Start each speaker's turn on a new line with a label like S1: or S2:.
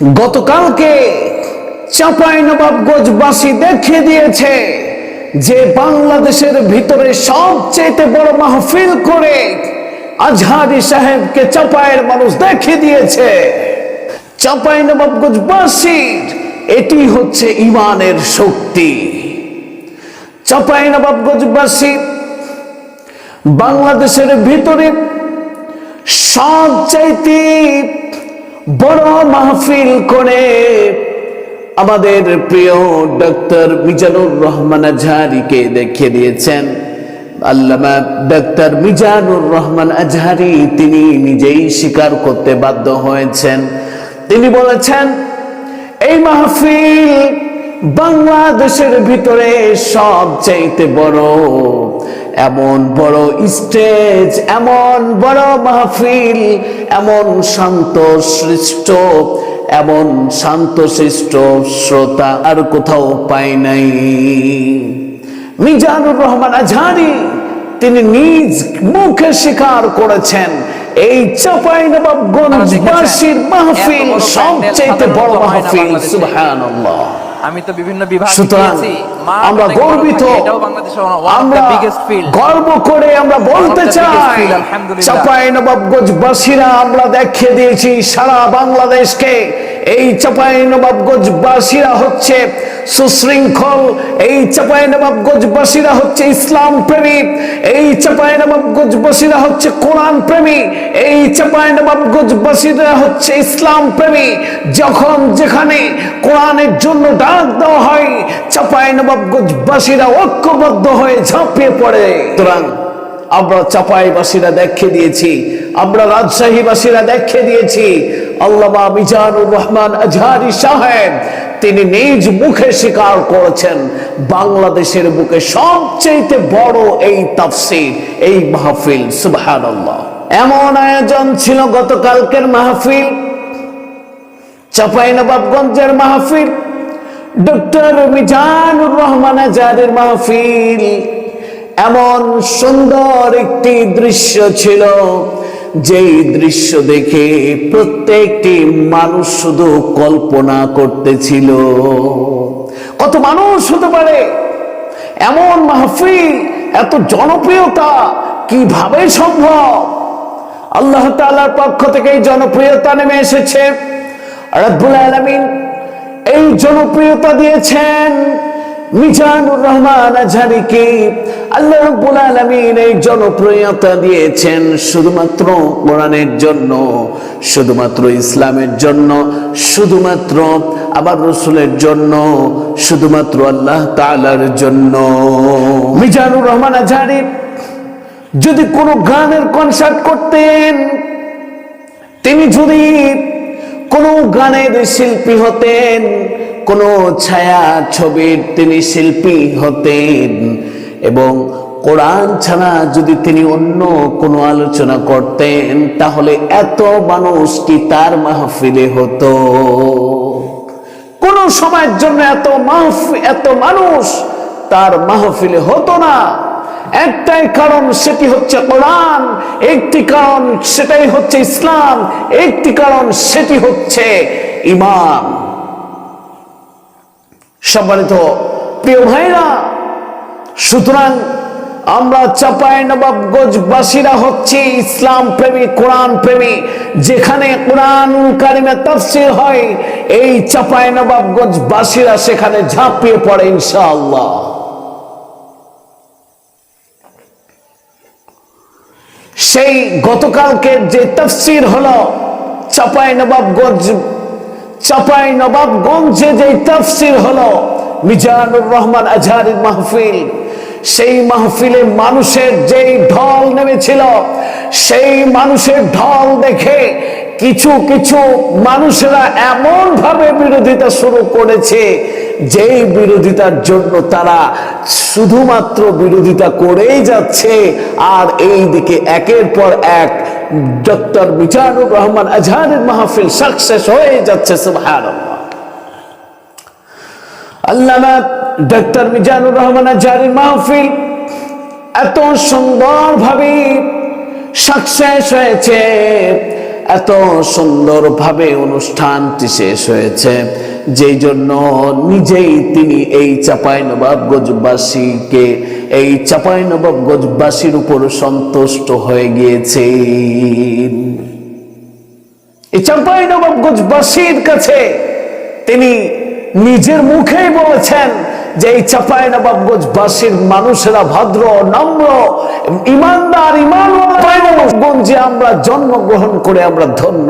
S1: গতকালকে চাপাই নবাবগঞ্জবাসী দেখিয়ে দিয়েছে যে বাংলাদেশের ভিতরে সবচেয়ে বড় মাহফিল করে আজহারি সাহেবকে চাপাইয়ের মানুষ দেখে দিয়েছে। চাপাই নবাবগঞ্জবাসীর এটি হচ্ছে ইমানের শক্তি। চাপাই নবাবগঞ্জবাসী বাংলাদেশের ভিতরে সবচাইতে বড় মাহফিল করে আমাদের প্রিয় ডক্টর মিজানুর রহমান আজহারিকে দেখিয়ে দিয়েছেন। আল্লামা ডক্টর মিজানুর রহমান আজহারি, তিনি নিজেই স্বীকার করতে বাধ্য হয়েছেন। তিনি বলেছেন, এই মাহফিল বাংলাদেশের ভিতরে সবচাইতে বড় এমন বড় স্টেজ এমন বড় মাহফিল এমন শান্ত সৃষ্ট এমন শান্ত সৃষ্ট শ্রোতা আর কোথাও পাই নাই মিজানুর রহমান আজহারি তিনি নিজ মুখে স্বীকার করেছেন এই চাপাই নবাবগঞ্জবাসীর মাহফিল সবচেয়ে বড় মাহফিল। সুবহানাল্লাহ
S2: আমি তো বিভিন্ন বিভাগ
S1: আমরা গর্বিত। আমরা গর্ব করে আমরা বলতে চাই। চাপাই নবাবগঞ্জবাসীরা আমরা দেখিয়ে দিয়েছি সারা বাংলাদেশকে। এই চাপাই নবাবগঞ্জবাসীরা হচ্ছে সুশৃঙ্খল। এই চাপাই নবাবগঞ্জবাসীরা হচ্ছে ইসলাম প্রেমী এই চাপাই নবাবগঞ্জবাসীরা হচ্ছে কোরআন প্রেমী এই চাপাই নবাবগঞ্জবাসীরা হচ্ছে ইসলাম প্রেমী যখন যেখানে কোরআনের জন্য ডাক দেওয়া হয় চাপাই নবাবগঞ্জবাসীরা ঐক্যবদ্ধ হয়ে ঝাঁপিয়ে পড়ে। সুতরাং আমরা চাপাইবাসীরা দেখিয়ে দিয়েছি, আমরা রাজশাহীবাসীরা দেখিয়ে দিয়েছি, আল্লামা মিজানুর রহমান আজহারি সাহেব তিনি নিজ মুখে স্বীকার করেছেন, বাংলাদেশের বুকে সবচেয়ে বড় এই তাফসির, এই মাহফিল, সুবহানাল্লাহ। এমন আয়োজন ছিল গতকালকের মাহফিল, চাপাইনবাবগঞ্জের মাহফিল, ডক্টর মিজানুর রহমান আজাদের মাহফিল। এমন সুন্দর একটি দৃশ্য ছিল যেই দৃশ্য দেখে প্রত্যেকটি মানুষ শুধু কল্পনা করতেছিল। কত মানুষ হতে পারে? এমন মাহফিল, এত জনপ্রিয়তা কীভাবে সম্ভব? আল্লাহ তাআলার পক্ষ থেকে জনপ্রিয়তা নেমে এসেছে। এই জনপ্রিয়তা দিয়েছেন মিজানুর রহমান আজহারিকে। আল্লাহ রব্বুল আলামিন এই জনপ্রিয়তা দিয়েছেন শুধুমাত্র কোরআনের জন্য, শুধুমাত্র ইসলামের জন্য, শুধুমাত্র আবার রসুলের জন্য, শুধুমাত্র আল্লাহ তাআলার জন্য। মিজানুর রহমান আজহারি, যদি কোনো গানের কনসার্ট করতেন, তিনি যদি কোনো গানের শিল্পী হতেন, কোনো ছায়া ছবির তিনি শিল্পী হতেন এবং কোরআন ছাড়া যদি তিনি অন্য কোনো আলোচনা করতেন, তাহলে এত মানুষ কি তার মাহফিলে হতো? কোন সময়ের জন্য এত এত মানুষ তার মাহফিলে হতো না। একটাই কারণ সেটি হচ্ছে কোরআন, একটি কারণ সেটাই হচ্ছে ইসলাম, একটি কারণ সেটি হচ্ছে ইমান সম্মানিত প্রিয় ভাইরা সুতরাং আমরা চাপাই নবাবগঞ্জবাসীরা হচ্ছে ইসলাম প্রেমী, কোরআন প্রেমী। যেখানে কোরআন কারিমে তাফসির হয়, এই চাপাই নবাবগঞ্জবাসীরা সেখানে ঝাঁপিয়ে পড়ে ইনশাআল্লাহ। সেই গতকালকে যে তফসির হলো, চাপাই নবাবগঞ্জ চাপাই নবাবগঞ্জে যে তফসির হলো, মিজানুর রহমান আজহারির মাহফিল সেই মাহফিলে মানুষের যেই ঢল নেমেছিল, সেই মানুষের ঢল দেখে কিছু কিছু মানুষেরা এমন ভাবে বিরোধিতা শুরু করেছে, যেই বিরোধিতার জন্য তারা শুধুমাত্র বিরোধিতা করেই যাচ্ছে। আর এই দিকে একের পর এক ডক্টর মিজানুর রহমান আজহারের মাহফিল সাকসেস হয়ে যাচ্ছে, সুবহানাল্লাহ। আল্লামা ডক্টর মিজানুর রহমান আজহারের মাহফিল এত সুন্দরভাবে সাকসেস হয়েছে, এত সুন্দরভাবে অনুষ্ঠানটি শেষ হয়েছে। যেই জন্য নিজেই তিনি এই চাপাই নবাবগঞ্জবাসীকে এই চাপাই নবাবগঞ্জবাসীর উপর সন্তুষ্ট হয়ে গিয়েছেন। এই চাপাই নবাবগঞ্জবাসীর কাছে তিনি নিজের মুখেই বলেছেন যে এই চাপাই নবাবগঞ্জবাসীর মানুষেরা ভদ্র, নম্র, ইমানদার ইমানগঞ্জে আমরা জন্মগ্রহণ করে আমরা ধন্য।